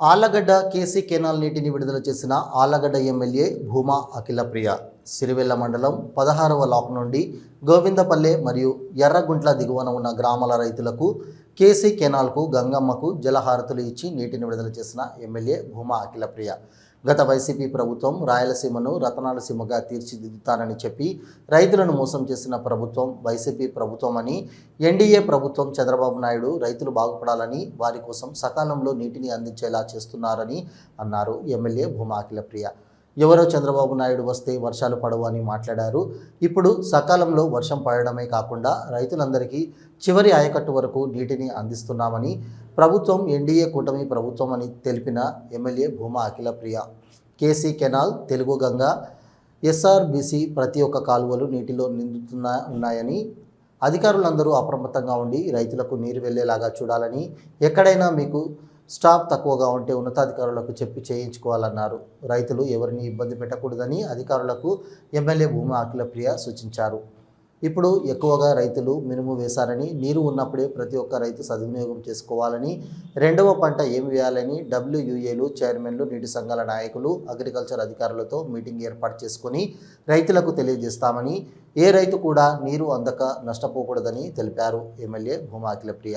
Allagadda KC canal నీటిని విడుదల చేసిన ఆళ్ళగడ్డ ఎమ్మెల్యే భూమా అఖిలప్రియ సిరివెల్ల మండలం పదహారవ లాక్ నుండి గోవిందపల్లె మరియు ఎర్రగుంట్ల దిగువన ఉన్న గ్రామాల రైతులకు కేసీ కెనాల్కు గంగమ్మకు జలహారతులు ఇచ్చి నీటిని విడుదల చేసిన ఎమ్మెల్యే భూమా అఖిలప్రియ. గత వైసీపీ ప్రభుత్వం రాయలసీమను రతనాలసీమగా తీర్చిదిద్దుతానని చెప్పి రైతులను మోసం చేసిన ప్రభుత్వం వైసీపీ ప్రభుత్వం అని ఎన్డీఏ ప్రభుత్వం చంద్రబాబు నాయుడు రైతులు బాగుపడాలని వారి కోసం సకాలంలో నీటిని అందించేలా చేస్తున్నారని అన్నారు ఎమ్మెల్యే భూమా అఖిలప్రియ. ఎవరో చంద్రబాబు నాయుడు వస్తే వర్షాలు పడవు అని మాట్లాడారు. ఇప్పుడు సకాలంలో వర్షం పడడమే కాకుండా రైతులందరికీ చివరి ఆయకట్టు వరకు నీటిని అందిస్తున్నామని ప్రభుత్వం ఎన్డీఏ కూటమి ప్రభుత్వం అని తెలిపిన MLA Bhuma Akhilapriya. KC canal Telugu Ganga SRBC ప్రతి ఒక్క కాలువలు నీటిలో నిండుతున్న ఉన్నాయని అధికారులందరూ అప్రమత్తంగా ఉండి రైతులకు నీరు వెళ్ళేలాగా చూడాలని ఎక్కడైనా మీకు స్టాఫ్ తక్కువగా ఉంటే ఉన్నతాధికారులకు చెప్పి చేయించుకోవాలన్నారు. రైతులు ఎవరిని ఇబ్బంది పెట్టకూడదని అధికారులకు ఎమ్మెల్యే భూమా అఖిలప్రియ సూచించారు. ఇప్పుడు ఎక్కువగా రైతులు మినుము వేశారని నీరు ఉన్నప్పుడే ప్రతి ఒక్క రైతు సద్వినియోగం చేసుకోవాలని రెండవ పంట ఏం వేయాలని డబ్ల్యూయూఏలు చైర్మన్లు నీటి సంఘాల నాయకులు అగ్రికల్చర్ అధికారులతో మీటింగ్ ఏర్పాటు చేసుకుని రైతులకు తెలియజేస్తామని ఏ రైతు కూడా నీరు అందక నష్టపోకూడదని తెలిపారు ఎమ్మెల్యే భూమా అఖిలప్రియ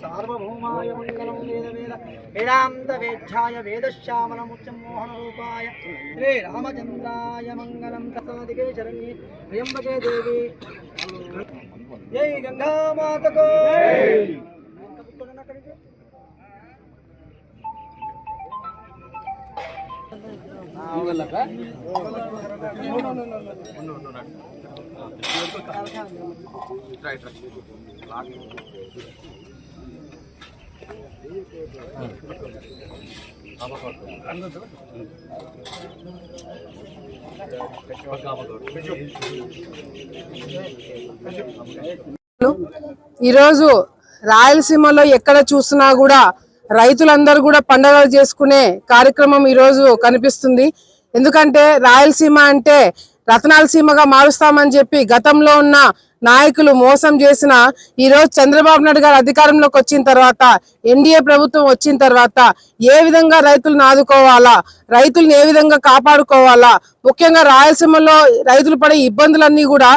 సార్వభౌమాయ మంగళం వేద వేద వేదాంతవేక్షాయ వేదశ్యామలముచ్చమోహనరూపాయ శ్రీరామచంద్రాయ మంగళం తసాదికే శరణ్యే ప్రియంబకే దేవి. జై గంగామాతకో ఈరోజు రాయలసీమలో ఎక్కడ చూసినా కూడా రైతులందరూ కూడా పండగలు చేసుకునే కార్యక్రమం ఈరోజు కనిపిస్తుంది. ఎందుకంటే రాయలసీమ అంటే రతనాలసీమగా మారుస్తామని చెప్పి గతంలో ఉన్న నాయకులు మోసం చేసిన ఈరోజు చంద్రబాబు నాయుడు గారు అధికారంలోకి వచ్చిన తర్వాత ఎన్డీఏ ప్రభుత్వం వచ్చిన తర్వాత ఏ విధంగా రైతులను ఆదుకోవాలా రైతులను ఏ విధంగా కాపాడుకోవాలా ముఖ్యంగా రాయలసీమలో రైతులు పడే ఇబ్బందులన్నీ కూడా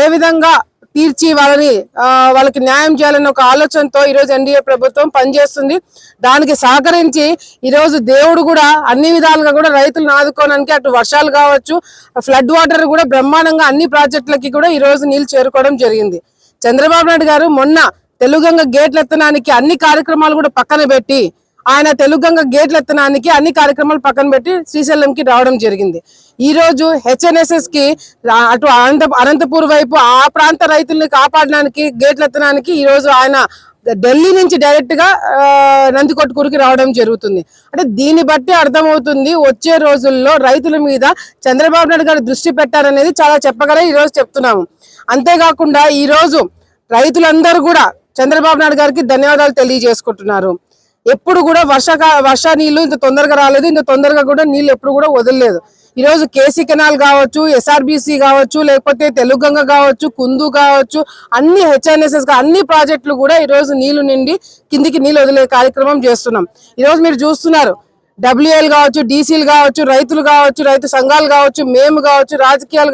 ఏ విధంగా తీర్చి వాళ్ళని వాళ్ళకి న్యాయం చేయాలని ఒక ఆలోచనతో ఈ రోజు ఎన్డీఏ ప్రభుత్వం పనిచేస్తుంది. దానికి సహకరించి ఈ రోజు దేవుడు కూడా అన్ని విధాలుగా కూడా రైతులను ఆదుకోవడానికి అటు వర్షాలు కావచ్చు ఫ్లడ్ వాటర్ కూడా బ్రహ్మాండంగా అన్ని ప్రాజెక్టులకి కూడా ఈ రోజు నీళ్ళు చేరుకోవడం జరిగింది. చంద్రబాబు నాయుడు గారు మొన్న తెలుగంగ గేట్ల ఎత్తనానికి అన్ని కార్యక్రమాలు కూడా పక్కన పెట్టి ఆయన తెలుగంగ గేట్ల ఎత్తనానికి అన్ని కార్యక్రమాలు పక్కన పెట్టి శ్రీశైలంకి రావడం జరిగింది. ఈ రోజు హెచ్ఎన్ఎస్ఎస్కి అటు అనంత అనంతపూర్ వైపు ఆ ప్రాంత రైతుల్ని కాపాడడానికి గేట్ల ఎత్తనానికి ఈ రోజు ఆయన ఢిల్లీ నుంచి డైరెక్ట్గా ఆ, రావడం జరుగుతుంది. అంటే దీన్ని బట్టి అర్థమవుతుంది వచ్చే రోజుల్లో రైతుల మీద చంద్రబాబు నాయుడు గారు దృష్టి పెట్టారనేది చాలా చెప్పగల ఈ రోజు చెప్తున్నాము. అంతేకాకుండా ఈ రోజు రైతులందరూ కూడా చంద్రబాబు నాయుడు గారికి ధన్యవాదాలు తెలియజేసుకుంటున్నారు. ఎప్పుడు కూడా వర్షాకా వర్ష నీళ్ళు ఇంత తొందరగా రాలేదు ఇంత తొందరగా కూడా నీళ్ళు ఎప్పుడు కూడా వదలలేదు. ఈ రోజు కేసీ కెనాల్ కావచ్చు ఎస్ఆర్బిసి కావచ్చు లేకపోతే తెలుగంగ కావచ్చు కుందు కావచ్చు అన్ని హెచ్ఎన్ఎస్ఎస్ అన్ని ప్రాజెక్టులు కూడా ఈ రోజు నీళ్ళు నిండి కిందికి నీళ్ళు వదిలే కార్యక్రమం చేస్తున్నాం. ఈరోజు మీరు చూస్తున్నారు డబ్ల్యూఎల్ కావచ్చు డీసీలు కావచ్చు రైతులు కావచ్చు రైతు సంఘాలు కావచ్చు మేము కావచ్చు రాజకీయాలు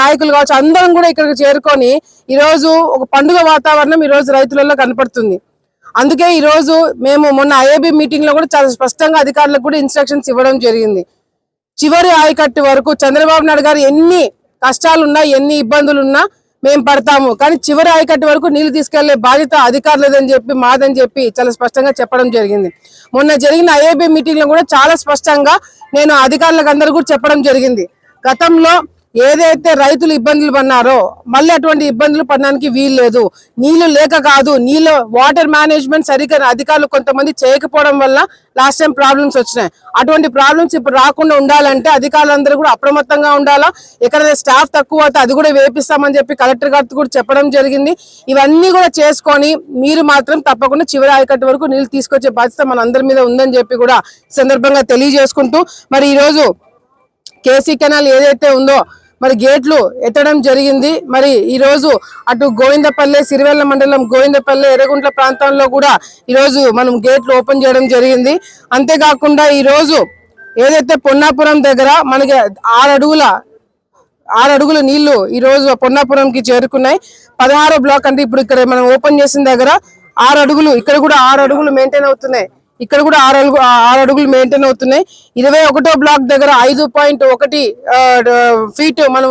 నాయకులు కావచ్చు అందరం కూడా ఇక్కడికి చేరుకొని ఈరోజు ఒక పండుగ వాతావరణం ఈరోజు రైతులలో కనపడుతుంది. అందుకే ఈరోజు మేము మొన్న ఐఏబి మీటింగ్లో కూడా చాలా స్పష్టంగా అధికారులకు కూడా ఇన్స్ట్రక్షన్స్ ఇవ్వడం జరిగింది. చివరి ఆయకట్టు వరకు చంద్రబాబు నాయుడు గారు ఎన్ని కష్టాలున్నా ఎన్ని ఇబ్బందులున్నా మేము పడతాము. కానీ చివరి ఆయకట్టు వరకు నీళ్ళు తీసుకెళ్ళే బాధ్యత అధికారులదని చెప్పి మాదని చెప్పి చాలా స్పష్టంగా చెప్పడం జరిగింది. మొన్న జరిగిన ఐఏబీ మీటింగ్లో కూడా చాలా స్పష్టంగా నేను అధికారులకు అందరూ కూడా చెప్పడం జరిగింది. గతంలో ఏదైతే రైతులు ఇబ్బందులు పన్నారో మళ్ళీ అటువంటి ఇబ్బందులు పడడానికి వీలు లేదు. నీళ్ళు లేక కాదు నీళ్ళు వాటర్ మేనేజ్మెంట్ సరిగ్గా అధికారులు కొంతమంది చేయకపోవడం వల్ల లాస్ట్ టైం ప్రాబ్లమ్స్ వచ్చినాయి. అటువంటి ప్రాబ్లమ్స్ ఇప్పుడు రాకుండా ఉండాలంటే అధికారులందరూ కూడా అప్రమత్తంగా ఉండాలా? ఎక్కడైతే స్టాఫ్ తక్కువ అయితే అది కూడా వేపిస్తామని చెప్పి కలెక్టర్ గారితో కూడా చెప్పడం జరిగింది. ఇవన్నీ కూడా చేసుకొని మీరు మాత్రం తప్పకుండా చివరి ఆయకట్టు వరకు నీళ్ళు తీసుకొచ్చే బాధ్యత మన అందరి మీద ఉందని చెప్పి కూడా సందర్భంగా తెలియజేసుకుంటూ మరి ఈరోజు కేసీ కెనాల్ ఏదైతే ఉందో మరి గేట్లు ఎత్తడం జరిగింది. మరి ఈరోజు అటు గోవిందపల్లె సిరివెల్ల మండలం గోవిందపల్లె ఎర్రగుంట్ల ప్రాంతంలో కూడా ఈ రోజు మనం గేట్లు ఓపెన్ చేయడం జరిగింది. అంతేకాకుండా ఈరోజు ఏదైతే పొన్నాపురం దగ్గర మనకి ఆరు అడుగుల ఆరు అడుగుల నీళ్ళు ఈ రోజు పొన్నాపురంకి చేరుకున్నాయి. పదహారో బ్లాక్ అంటే ఇప్పుడు ఇక్కడ మనం ఓపెన్ చేసిన దగ్గర ఆరు అడుగులు ఇక్కడ కూడా ఆరు అడుగులు మెయింటైన్ అవుతున్నాయి. ఇక్కడ కూడా ఆరు అడుగు ఆరు అడుగులు మెయింటైన్ అవుతున్నాయి. ఇరవై ఒకటో బ్లాక్ దగ్గర ఐదు పాయింట్ ఒకటి ఫీట్ మనం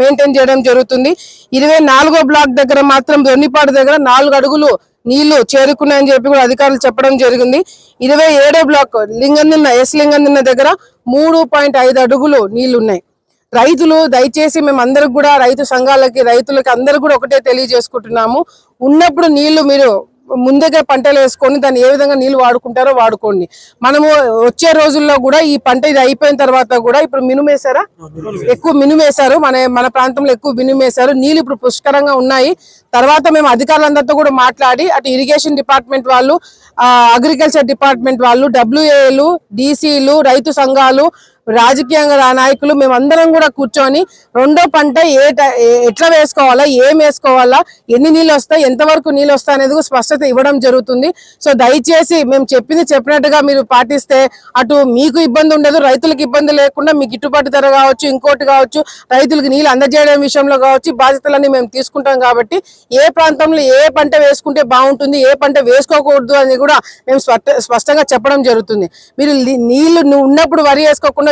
మెయింటైన్ చేయడం జరుగుతుంది. ఇరవై నాలుగో బ్లాక్ దగ్గర మాత్రం దొన్నిపాడు దగ్గర నాలుగు అడుగులు నీళ్ళు చేరుకున్నాయని చెప్పి కూడా అధికారులు చెప్పడం జరిగింది. ఇరవై ఏడో బ్లాక్ లింగందిన్న ఎస్ లింగందిన్న దగ్గర మూడు పాయింట్ ఐదు అడుగులు నీళ్ళు ఉన్నాయి రైతులు దయచేసి మేము అందరికి కూడా రైతు సంఘాలకి రైతులకి అందరు కూడా ఒకటే తెలియజేసుకుంటున్నాము. ఉన్నప్పుడు నీళ్ళు మీరు ముందుగా పంటలు వేసుకొని దాన్ని ఏ విధంగా నీళ్ళు వాడుకుంటారో వాడుకోండి. మనము వచ్చే రోజుల్లో కూడా ఈ పంట ఇది అయిపోయిన తర్వాత కూడా ఇప్పుడు మినుమేశారా ఎక్కువ మినుమేశారు మన మన ప్రాంతంలో ఎక్కువ మినుమేశారు నీళ్ళు ఇప్పుడు పుష్కరంగా ఉన్నాయి. తర్వాత మేము అధికారులందరితో కూడా మాట్లాడి అటు ఇరిగేషన్ డిపార్ట్మెంట్ వాళ్ళు అగ్రికల్చర్ డిపార్ట్మెంట్ వాళ్ళు డబ్ల్యూఏలు డీసీలు రైతు సంఘాలు రాజకీయంగా నాయకులు మేమందరం కూడా కూర్చొని రెండో పంట ఏ ఏ- ఎట్లా వేసుకోవాలా ఏం వేసుకోవాలా ఎన్ని నీళ్ళు వస్తాయి ఎంతవరకు నీళ్ళు వస్తాయి అనేది స్పష్టత ఇవ్వడం జరుగుతుంది. సో దయచేసి మేము చెప్పింది చెప్పినట్టుగా మీరు పాటిస్తే అటు మీకు ఇబ్బంది ఉండదు రైతులకు ఇబ్బంది లేకుండా మీకు గిట్టుబాటు ధర కావచ్చు ఇంకోటి కావచ్చు రైతులకు నీళ్ళు అందజేయడం విషయంలో కావచ్చు బాధ్యతలన్నీ మేము తీసుకుంటాం కాబట్టి ఏ ప్రాంతంలో ఏ పంట వేసుకుంటే బాగుంటుంది ఏ పంట వేసుకోకూడదు అని కూడా మేము స్పష్ట- స్పష్టంగా చెప్పడం జరుగుతుంది. మీరు నీళ్ళు ఉన్నప్పుడు వరి వేసుకోకుండా